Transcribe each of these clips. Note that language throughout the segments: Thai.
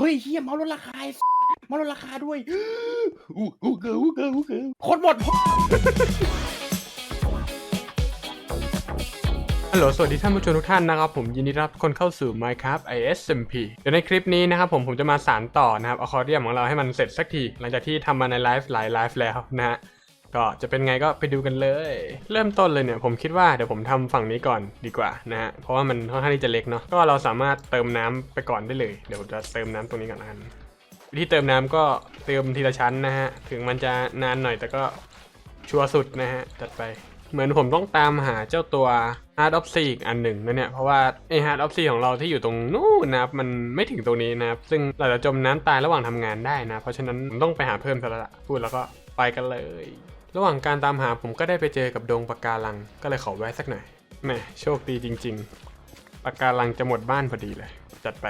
เฮ้ยเฮียเมาส์ลดราคาไอ้เมาส์ลดราคาด้วยอู้อู้เกิอู้เกิอู้เกิคนหมดฮัลโหลสวัสดีท่านผู้ชมทุกท่านนะครับผมยินดีรับคนเข้าสู่ Minecraft ISMP เดี๋ยวในคลิปนี้นะครับผมผมจะมาสารต่อนะครับอคอเรียมของเราให้มันเสร็จสักที หลังจากที่ทำมาในไลฟ์หลายไลฟ์แล้วนะฮะ ก็จะเป็นไงก็ไปดูกันเลย เริ่มต้นเลยเนี่ยผมคิดว่าเดี๋ยวผมทำฝั่งนี้ก่อนดีกว่านะฮะเพราะว่ามันค่อนข้างที่จะเล็กเนาะก็เราสามารถเติมน้ำไปก่อนได้เลยเดี๋ยวจะเติมน้ำตรงนี้ก่อนละกันวิธีเติมน้ำก็เติมทีละชั้นนะฮะถึงมันจะนานหน่อยแต่ก็ชัวร์สุดนะฮะจัดไปเหมือนผมต้องตามหาเจ้าตัว Hard of Sea อีกอันหนึ่งนะเนี่ย เพราะว่าไอ Hard of Sea ของเราที่อยู่ตรงนู้นนะครับ มันไม่ถึงตรงนี้นะครับ ซึ่งเราจะจมน้ำตายระหว่างทำงานได้นะ เพราะฉะนั้นผมต้องไปหาเพิ่มซะแล้วละพูดแล้วก็ไปกันเลย ระหว่างการตามหาผมก็ได้ไปเจอกับดงปะการัง ก็เลยขอแวะสักหน่อยแหมโชคดีจริง ๆปะการังจะหมดบ้านพอดีเลย จัดไป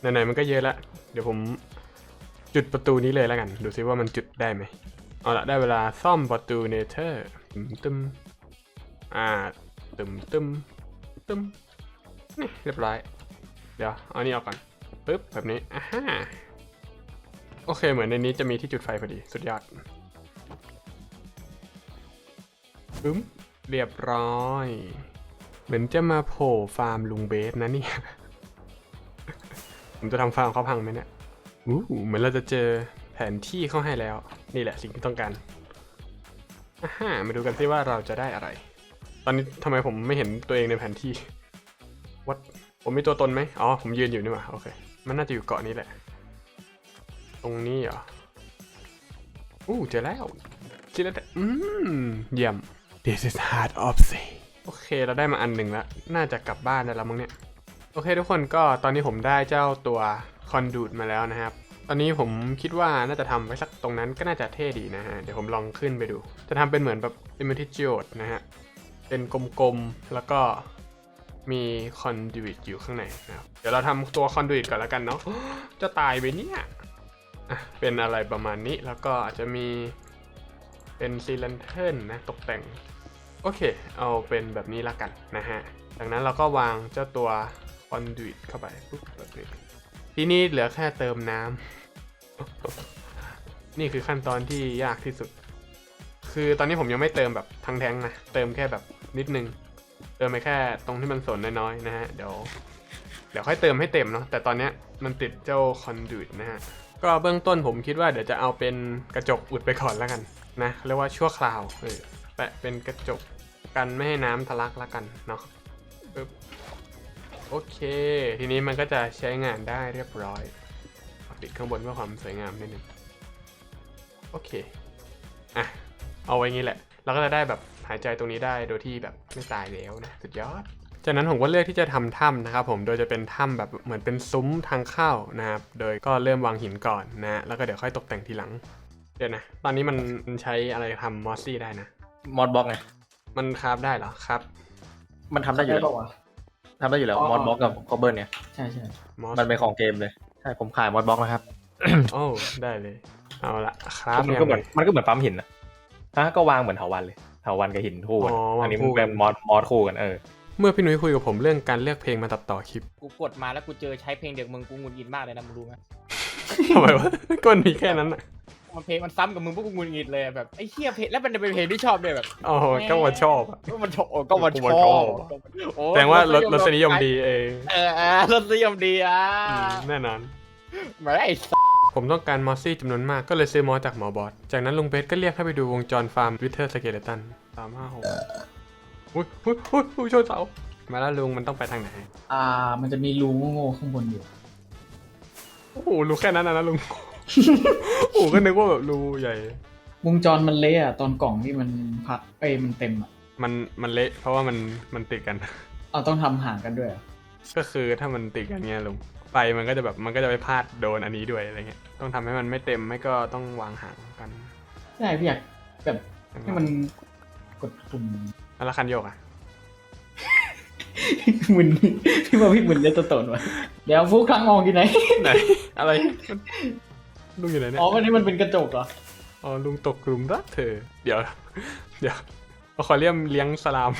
ไหนๆมันก็เยอะละเดี๋ยวผมจุดประตูนี้เลยแล้วกัน ดูซิว่ามันจุดได้ไหมเอาละได้เวลาซ่อมประตูเนเธอร์ตึมตึมอ่าตึมตึมตึมนี่เรียบร้อย เดี๋ยวเอานนี้ออกก่อนปึ๊บแบบนี้อ่าฮะโอเคเหมือนในนี้จะมีที่จุดไฟพอดี สุดยอด ปึ๊มเรียบร้อย เหมือนจะมาโผล่ฟาร์มลุงเบสนะเนี่ย ผมจะทำฟาร์มเขาพังไหมเนี่ยอู้เหมือนเราจะเจอแผนที่เข้าให้แล้ว นี่แหละสิ่งที่ต้องการอ่าฮะมาดูกันซิว่าเราจะได้อะไร ตอนนี้ทำไมผมไม่เห็นตัวเองในแผนที่วัดผมมีตัวตนไหมอ๋อ ผมยืนอยู่นี่หว่าโอเค มันน่าจะอยู่เกาะนี้แหละ ตรงนี้เหรออู้เจอแล้วเจอแล้วแต่อืมเยี่ยม This is hard of sea โอเคเราได้มาอันหนึ่งแล้วน่าจะกลับบ้านได้แล้วมั้งเนี่ย โอเคทุกคนก็ตอนนี้ผมได้เจ้าตัวคอนดูดมาแล้วนะครับ ตอนนี้ผมคิดว่าน่าจะทำไว้สักตรงนั้นก็น่าจะเท่ดีนะฮะ เดี๋ยวผมลองขึ้นไปดู จะทำเป็นเหมือนแบบ e m e r t i g e o d นะฮะ เป็นกลมๆ แล้วก็มีคอนดูดอยู่ข้างในนะครับ เดี๋ยวเราทำตัวคอนดูดก่อนแล้วกันเนาะ จะตายไปเนี่ยเป็นอะไรประมาณนี้แล้วก็อาจจะมีเป็นซีลันเทิลนะตกแต่ง โอเค เอาเป็นแบบนี้ละกันนะฮะ จากนั้นเราก็วางเจ้าตัวคอนดูดเข้าไปปุ๊บแบบนี้ทีนี้เหลือแค่เติมน้ำ นี่คือขั้นตอนที่ยากที่สุด คือตอนนี้ผมยังไม่เติมแบบทั้งแท้งนะ เติมแค่แบบนิดนึง เติมไปแค่ตรงที่มันสนน้อยๆนะฮะ เดี๋ยว เดี๋ยวค่อยเติมให้เต็มเนาะ แต่ตอนนี้มันติดเจ้าคอนดูดนะฮะ ก็เบื้องต้นผมคิดว่าเดี๋ยวจะเอาเป็นกระจกอุดไปก่อนแล้วกันนะ เรียกว่าชั่วคราว เออแปะเป็นกระจก กันไม่ให้น้ำทะลักละกันเนาะปึ๊บโอเค ทีนี้มันก็จะใช้งานได้เรียบร้อยเอาติดข้างบนเพื่อความสวยงามนิดนึงโอเคอะเอาไว้งี้แหละ เราก็จะได้แบบหายใจตรงนี้ได้โดยที่แบบไม่ตายแล้วนะสุดยอดจากนั้นผมก็เลือกที่จะทำถ้ำนะครับผม โดยจะเป็นถ้ำแบบเหมือนเป็นซุ้มทางเข้านะครับ โดยก็เริ่มวางหินก่อนนะ แล้วก็เดี๋ยวค่อยตกแต่งทีหลัง เดี๋ยวนะ ตอนนี้มันใช้อะไรทำมอสซี่ได้นะ มอดบล็อกไง มันคราฟได้เหรอครับมันทำได้อยู่ได้แล้วปะวะ ทำได้อยู่แล้วอ๋อ มอดบล็อกกับคอเบิร์เนี่ย ใช่ใช่มอสมันเป็นของเกมเลย ใช่ผมขายมอดบล็อกนะครับ โอ้ได้เลย เอาละครับมันก็เหมือนมันก็เหมือนปั๊มหินนะฮะก็วางเหมือนเถาวันเลยเถาวันกับหินคู่กันอ๋อวางอันนี้คู่มันกัเป็นนมอดมอดคู่กันเออ เมื่อพี่นุ้ยคุยกับผมเรื่องการเลือกเพลงมาตัดต่อคลิป กูกดมาแล้วกูเจอใช้เพลงเด็กมึงกูหงุดหงิดมากเลยนะมึงรู้ไหมทำไมวะ ก็มันมีแค่นั้นอะ มันเพลงมันซ้ำกับมึงพวกกูหงุดหงิดเลยอะแบบไอ้เหี้ยเพลงแล้วมันเป็นเพลงที่ชอบด้วยแบบอ๋อก็ว่าชอบอะ ก็มันชอบโอ้ก็มันกูชว่าอชอบบโอ้แสดงว่ารสรสนิยมดีเองเออเออรสนิยมดีอะอืมแน่นอน เหมือนไอ้ผมต้องการมอสซี่จำนวนมากก็เลยซื้อมอสจากหมอบอส จากนั้นลุงเบสก็เรียกให้ไปดูวงจรฟาร์มวิเทอร์สเกเลตันสามห้าหกอุ้ยอุ้ยอุ้ยอุ้ยชนเสามาแล้วลุงมันต้องไปทางไหน อ่า มันจะมีรูโง่ๆข้างบนอยู่ โอ้โหรู้แค่นั้นนะนะลุง โอ้โหก็นึกว่าแบบรูใหญ่ วงจรมันเละอะตอนกล่องที่มันพักเอ้ยมันเต็มอะมันมันเละ เพราะว่ามันมันติดกัน เอาต้องทำห่างกันด้วยอะก็คือถ้ามันติดกันเงี้ยลุงไฟมันก็จะแบบมันก็จะไปพลาดโดนอันนี้ด้วยอะไรเงี้ยต้องทำให้มันไม่เต็มไม่ก็ต้องวางห่างกันใช่พี่อยากแบบให้มันกดปุ่ม แล้วคันโยกอะมึนพี่ว่าพี่มึนเล่นตัวตนวะเดี๋ยวฟูครั้งมองกี่ไหน ไหนอะไรมัน ลุงอยู่ไหนเนี่ย อ๋อวันนี้มันเป็นกระจกเหรอ อ๋อลุงตกหลุมรักเธอ เดี๋ยว เดี๋ยวเอาขอเรียมเลี้ยงสลาม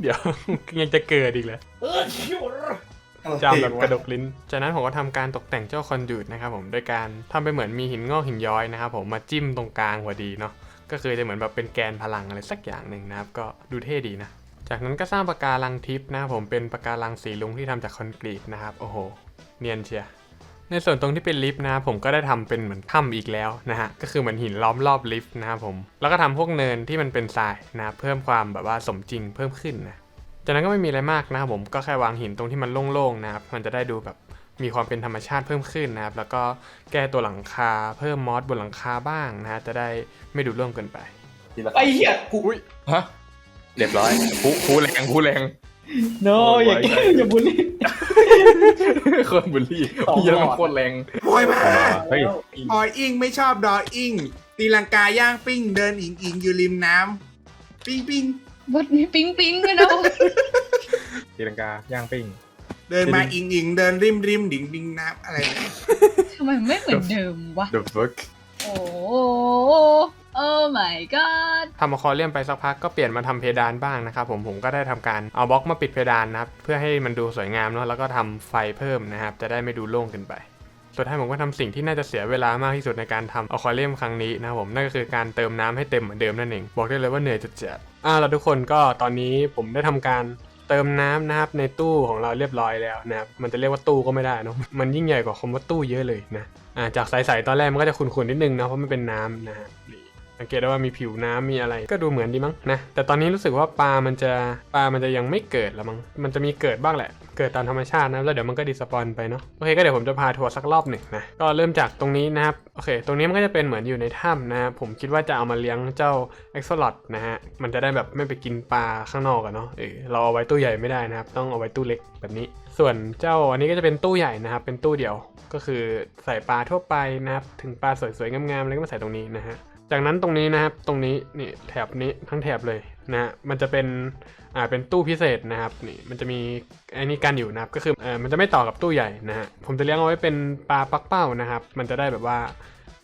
เดี๋ยวยังจะเกิดอีกเลยเออชิวจามแบบกระดกลิ้น จากนั้นผมก็ทำการตกแต่งเจ้าคอนดูดนะครับผม โดยการทำไปเหมือนมีหินงอกหินย้อยนะครับผม มาจิ้มตรงกลางพอดีเนาะ ก็คือจะเหมือนแบบเป็นแกนพลังอะไรสักอย่างหนึ่งนะครับ ก็ดูเท่ดีนะ จากนั้นก็สร้างปะการังทิพย์นะครับผม เป็นปะการังสีลุงที่ทำจากคอนกรีตนะครับ โอ้โห เนียนเชียร์ ในส่วนตรงที่เป็นลิฟต์นะครับผมก็ได้ทำเป็นเหมือนถ้ำอีกแล้วนะฮะก็คือเหมือนหินล้อมรอบลิฟต์นะครับผมแล้วก็ทำพวกเนินที่มันเป็นทรายนะครับเพิ่มความแบบว่าสมจริงเพิ่มขึ้นนะจากนั้นก็ไม่มีอะไรมากนะครับผมก็แค่วางหินตรงที่มันโล่งๆนะครับมันจะได้ดูแบบมีความเป็นธรรมชาติเพิ่มขึ้นนะครับ แล้วก็แก้ตัวหลังคาเพิ่มมอสบนหลังคาบ้างนะฮะจะได้ไม่ดูร่วงเกินไปทีละไอ้เหี้ยกูฮะเรียบร้อยผู้ผู้แรงผู้แรงโนอย่าอย่าบุลลี่ คนบุลลี่พี่ยังมันโคตรแรงพลอยมาเฮ้ยพลอยอิงไม่ชอบดออิงตีลังกาย่างปิ้ง เดินอิงอิงอยู่ริมน้ำปิ้งปิ้งวัดมีปิ๊งปิ๊งด้วยนะตีลังกาย่างปิ้ง เดินมาอิงอิงเดินริมริมดิ่งดิ่งน้ำอะไรนะทำไมไม่เหมือนเดิมวะ The fuck โอ้โอ้ my god ทำอะคอเรียมไปสักพักก็เปลี่ยนมาทำเพดานบ้างนะครับผมผมก็ได้ทำการเอาบล็อกมาปิดเพดานนะครับเพื่อให้มันดูสวยงามเนาะแล้วก็ทำไฟเพิ่มนะครับจะได้ไม่ดูโล่งเกินไปสุดท้ายผมก็ทำสิ่งที่น่าจะเสียเวลามากที่สุดในการทำอะคอเรียมครั้งนี้นะครับผมนั่นก็คือการเติมน้ำให้เต็มเหมือนเดิมนั่นเอง บอกได้เลยว่าเหนื่อยจะเจ็บอ่าแล้วทุกคนก็ตอนนี้ผมได้ทำการเติมน้ำนะครับในตู้ของเราเรียบร้อยแล้วนะครับมันจะเรียกว่าตู้ก็ไม่ได้นะมันยิ่งใหญ่กว่าคำว่าตู้เยอะเลยนะอ่าจากใสๆตอนแรกมันก็จะขุ่นๆนิดนึงนะเพราะมันเป็นน้ำนะฮะ สังเกตได้ว่ามีผิวน้ำมีอะไร ก็ดูเหมือนดีมั้งนะ แต่ตอนนี้รู้สึกว่าปลา มันจะปลา มันจะยังไม่เกิดแล้วมั้ง มันจะมีเกิดบ้างแหละ เกิดตามธรรมชาตินะ แล้วเดี๋ยวมันก็ดิสปอนไปเนาะ โอเค ก็เดี๋ยวผมจะพาทัวร์สักรอบหนึ่งนะ ก็เริ่มจากตรงนี้นะครับ โอเค ตรงนี้มันก็จะเป็นเหมือนอยู่ในถ้ำนะผมคิดว่าจะเอามาเลี้ยงเจ้าเอ็กซ์ลอดนะฮะ มันจะได้แบบไม่ไปกินปลาข้างนอกอะเนาะ เออ เราเอาไว้ตู้ใหญ่ไม่ได้นะครับ ต้องเอาไว้ตู้เล็กแบบนี้ ส่วนเจ้าอันนี้ก็จะเป็นตู้ใหญ่นะครับ เป็นตู้เดียว ก็คือใส่ปลาทั่วไปนะครับ ถึงปลาสวยๆงามๆอะไรก็มาใส่ตรงนี้นะฮะ จากนั้นตรงนี้นะครับตรงนี้นี่แถบนี้ทั้งแถบเลยนะฮะมันจะเป็นอ่าเป็นตู้พิเศษนะครับนี่มันจะมีไอ้นี่กันอยู่นะครับก็คือเออมันจะไม่ต่อกับตู้ใหญ่นะฮะผมจะเลี้ยงเอาไว้เป็นปลาปักเป้านะครับ มันจะได้แบบว่า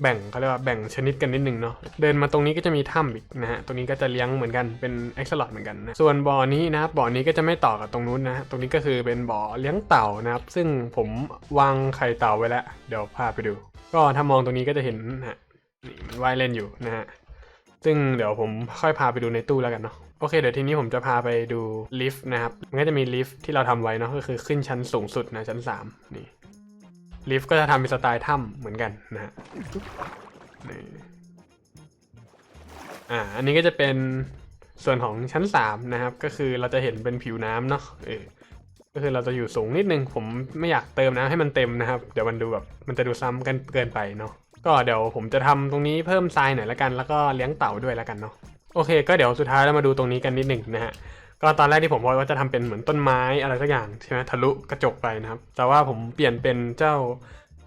แบ่งเขาเรียกว่าแบ่งชนิดกันนิดนึงเนาะเดินมาตรงนี้ก็จะมีถ้ำอีกนะฮะตรงนี้ก็จะเลี้ยงเหมือนกันเป็นเอ็กซ์ลอดเหมือนกันนะส่วนบ่อนี้นะครับบ่อนี้ก็จะไม่ต่อกับตรงนู้นนะฮะตรงนี้ก็คือเป็นบ่อเลี้ยงเต่านะครับ ซึ่งผมวางไข่เต่าไว้แล้ว เดี๋ยวพาไปดู ก็ถ้ามองตรงนี้ก็จะเห็นฮะ มันว่ายเล่นอยู่นะฮะซึ่งเดี๋ยวผมค่อยพาไปดูในตู้แล้วกันเนาะโอเคเดี๋ยวทีนี้ผมจะพาไปดูลิฟต์นะครับมันก็จะมีลิฟต์ที่เราทำไว้เนาะก็คือขึ้นชั้นสูงสุดนะชั้น 3 นี่ลิฟต์ก็จะทำเป็นสไตล์ถ้ำเหมือนกันนะฮะนี่อ่าอันนี้ก็จะเป็นส่วนของชั้น 3 นะครับ ก็คือเราจะเห็นเป็นผิวน้ำเนาะเออก็คือเราจะอยู่สูงนิดนึง ผมไม่อยากเติมน้ำให้มันเต็มนะครับ เดี๋ยวมันดูแบบมันจะดูซ้ำกันเกินไปเนาะ ก็เดี๋ยวผมจะทำตรงนี้เพิ่มทรายหน่อยละกัน แล้วก็เลี้ยงเต่าด้วยละกันเนาะโอเค ก็เดี๋ยวสุดท้ายเรามาดูตรงนี้กันนิดหนึ่งนะฮะก็ตอนแรกที่ผมว่าจะทำเป็นเหมือนต้นไม้อะไรสักอย่างใช่ไหมทะลุกระจกไปนะครับ แต่ว่าผมเปลี่ยนเป็นเจ้า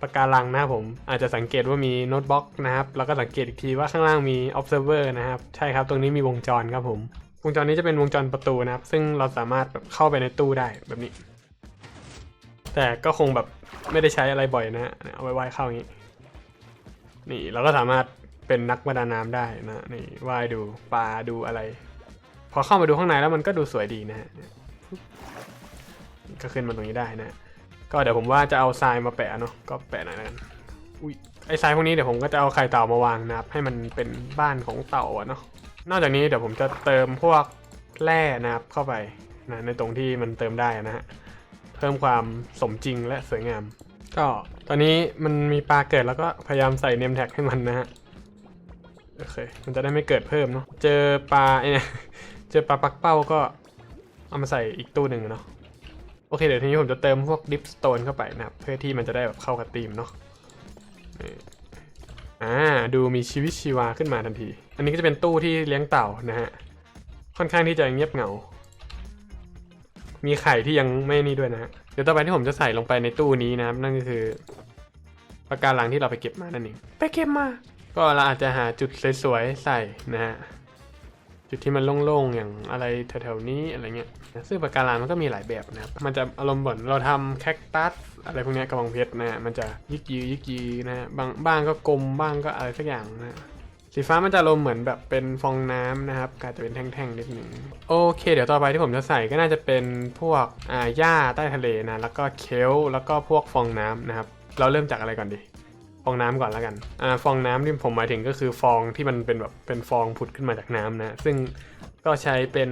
ปะการังนะครับผมอาจจะสังเกตว่ามีโน้ตบล็อกนะครับแล้วก็สังเกตอีกทีว่าข้างล่างมี observer นะครับใช่ครับตรงนี้มีวงจรครับผม วงจรนี้จะเป็นวงจรประตูนะครับ ซึ่งเราสามารถแบบเข้าไปในตู้ได้แบบนี้ แต่ก็คงแบบไม่ได้ใช้อะไรบ่อยนะฮะเอาไว้ไว้เข้าอย่างนี้ นี่เราก็สามารถเป็นนักประดาน้ำได้นะนี่ว่ายดูปลาดูอะไร พอเข้ามาดูข้างในแล้วมันก็ดูสวยดีนะฮะก็ขึ้นมาตรงนี้ได้นะ ก็เดี๋ยวผมว่าจะเอาทรายมาแปะเนาะก็แปะหน่อยแล้วกันอุ้ยไอ้ทรายพวกนี้เดี๋ยวผมก็จะเอาไข่เต่ามาวางนะครับให้มันเป็นบ้านของเต่าอะเนาะนอกจากนี้เดี๋ยวผมจะเติมพวกแร่นะครับเข้าไปนะในตรงที่มันเติมได้นะฮะเพิ่มความสมจริงและสวยงาม ก็ตอนนี้มันมีปลาเกิดแล้วก็พยายามใส่เนมแท็กให้มันนะฮะโอเค มันจะได้ไม่เกิดเพิ่มเนาะเจอปลาไอเนี่ยเจอปลาปักเป้าก็เอามาใส่อีกตู้หนึ่งเนาะโอเคเดี๋ยวทีนี้ผมจะเติมพวกดิฟสโตนเข้าไปนะครับเพื่อที่มันจะได้แบบเข้ากับธีมเนาะอ่าดูมีชีวิตชีวาขึ้นมาทันที อันนี้ก็จะเป็นตู้ที่เลี้ยงเต่านะฮะค่อนข้างที่จะเงียบเหงา มีไข่ที่ยังไม่นี่ด้วยนะฮะเดี๋ยวต่อไปที่ผมจะใส่ลงไปในตู้นี้นะครับ นั่นก็คือปะการังที่เราไปเก็บมานั่นเองไปเก็บมา ก็เราอาจจะหาจุดสวยๆใส่นะฮะจุดที่มันโล่งๆอย่างอะไรแถวๆนี้อะไรเงี้ยซึ่งปะการังมันก็มีหลายแบบนะครับ มันจะอารมณ์เหมือนเราทำแคคตัสอะไรพวกนี้กระบองเพชรนะฮะมันจะยิกยียิกยีนะฮะบางบ้างก็กลมบ้างก็อะไรสักอย่างนะ สีฟ้ามันจะลมเหมือนแบบเป็นฟองน้ำนะครับก็อาจจะเป็นแท่งๆนิดหนึ่งโอเค เดี๋ยวต่อไปที่ผมจะใส่ก็น่าจะเป็นพวกอ่าหญ้าใต้ทะเลนะแล้วก็เคลแล้วก็พวกฟองน้ำนะครับ เราเริ่มจากอะไรก่อนดีฟองน้ำก่อนแล้วกันอ่าฟองน้ำที่ผมหมายถึงก็คือฟองที่มันเป็นแบบเป็นฟองผุดขึ้นมาจากน้ำนะ ซึ่งก็ใช้เป็น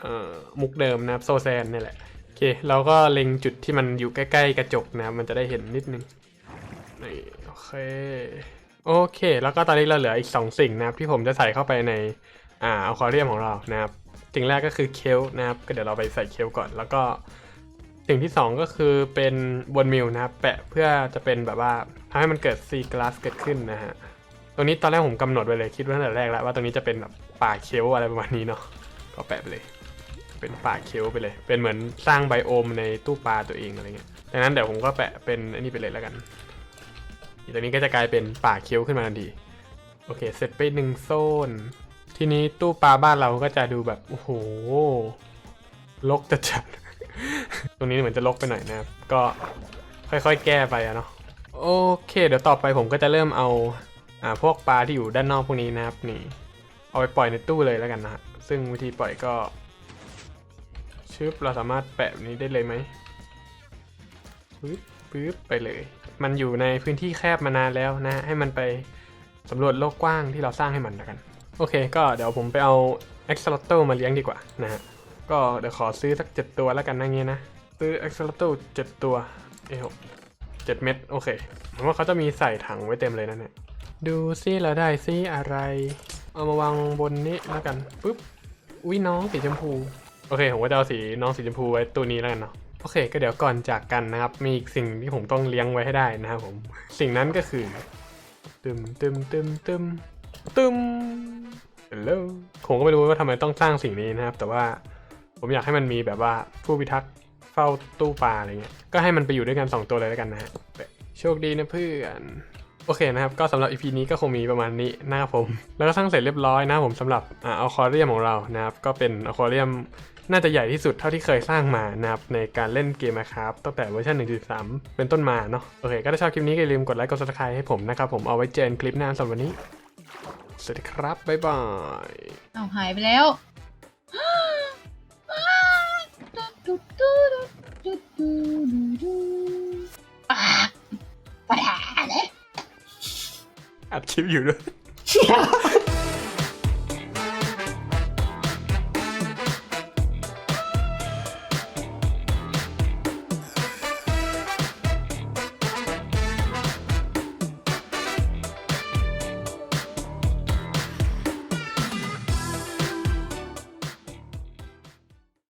เอ่อมุกเดิมนะครับโซแซนนี่แหละโอเคเราก็เล็งจุดที่มันอยู่ใกล้ ๆ กระจกนะครับมันจะได้เห็นนิดนึงนี่โอเค โอเค แล้วก็ตอนนี้เราเหลืออีก 2 สิ่งนะครับ ที่ผมจะใส่เข้าไปในอ่าอควาเรียมของเรานะครับ สิ่งแรกก็คือเคลนะครับ ก็เดี๋ยวเราไปใส่เคลก่อน แล้วก็สิ่งที่ 2 ก็คือเป็นบนมิลนะครับ แปะเพื่อจะเป็นแบบว่าทำให้มันเกิดซีกลาสเกิดขึ้นนะฮะตรงนี้ตอนแรกผมกำหนดไว้เลยคิดไว้ตั้งแต่แรกแล้วว่าตรงนี้จะเป็นแบบป่าเคลอะไรประมาณนี้เนาะก็แปะไปเลย เป็นป่าเคลไปเลย เป็นเหมือนสร้างไบโอมในตู้ปลาตัวเองอะไรเงี้ยดังนั้นเดี๋ยวผมก็แปะเป็นอันนี้ไปเลยแล้วกัน ตรงนี้ก็จะกลายเป็นป่าเคี้ยวขึ้นมาทันที โอเค เสร็จไปหนึ่งโซน ทีนี้ตู้ปลาบ้านเราก็จะดูแบบ โอ้โหลกจะจัดตรงนี้เหมือนจะลกไปหน่อยนะครับ ก็ค่อยๆ แก้ไปอะเนาะ โอเค เดี๋ยวต่อไปผมก็จะเริ่มเอา อ่า พวกปลาที่อยู่ด้านนอกพวกนี้นะครับนี่ เอาไปปล่อยในตู้เลยแล้วกันนะซึ่งวิธีปล่อยก็ชึบเราสามารถแปะแบบนี้ได้เลยไหมปึ๊บปึ๊บไปเลย มันอยู่ในพื้นที่แคบมานานแล้วนะ ให้มันไปสำรวจโลกกว้างที่เราสร้างให้มันแล้วกัน โอเค ก็เดี๋ยวผมไปเอา a x o l o t o มาเลี้ยงดีกว่านะฮะ ก็เดี๋ยวขอซื้อสักเจ็ดตัวแล้วกันนะเงี้ยนะ ซื้อ a x o l o t o เจ็ดตัวเอ้หกเจ็ดเม็ดโอเคผมว่าเขาจะมีใส่ถังไว้เต็มเลยนะเนี่ย ดูซิเราได้ซิอะไร เอามาวางบนนี้แล้วกันปุ๊บ อุ้ยน้องสีชมพู โอเค ผมก็จะเอาสีน้องสีชมพูไว้ตัวนี้แล้วกันเนาะ โอเคก็เดี๋ยวก่อนจากกันนะครับ มีอีกสิ่งที่ผมต้องเลี้ยงไว้ให้ได้นะครับผม สิ่งนั้นก็คือตึมตึมตึมตึมตึมฮัลโหลผมก็ไม่รู้ว่าทำไมต้องสร้างสิ่งนี้นะครับ แต่ว่าผมอยากให้มันมีแบบว่าผู้พิทักษ์เฝ้าตู้ปลาอะไรเงี้ย ก็ให้มันไปอยู่ด้วยกัน 2 ตัวเลยแล้วกันนะฮะโชคดีนะเพื่อนโอเคนะครับ ก็สำหรับ EP นี้ก็คงมีประมาณนี้นะครับผม แล้วก็สร้างเสร็จเรียบร้อยนะผมสำหรับอ่าอควาเรียมของเรานะครับ ก็เป็นอควาเรียม น่าจะใหญ่ที่สุดเท่าที่เคยสร้างมานะครับในการเล่นเกมนะครับตั้งแต่เวอร์ชัน1.3 เป็นต้นมาเนาะโอเค ก็ถ้าชอบคลิปนี้ก็อย่าลืมกดไลค์กด subscribe ให้ผมนะครับผมเอาไว้เจอกันคลิปหน้าสำหรับวันนี้สวัสดีครับบ๊ายบายเอาหายไปแล้วอ่าปัญหาเลยอัดคลิปอยู่ด้วยเชี่ย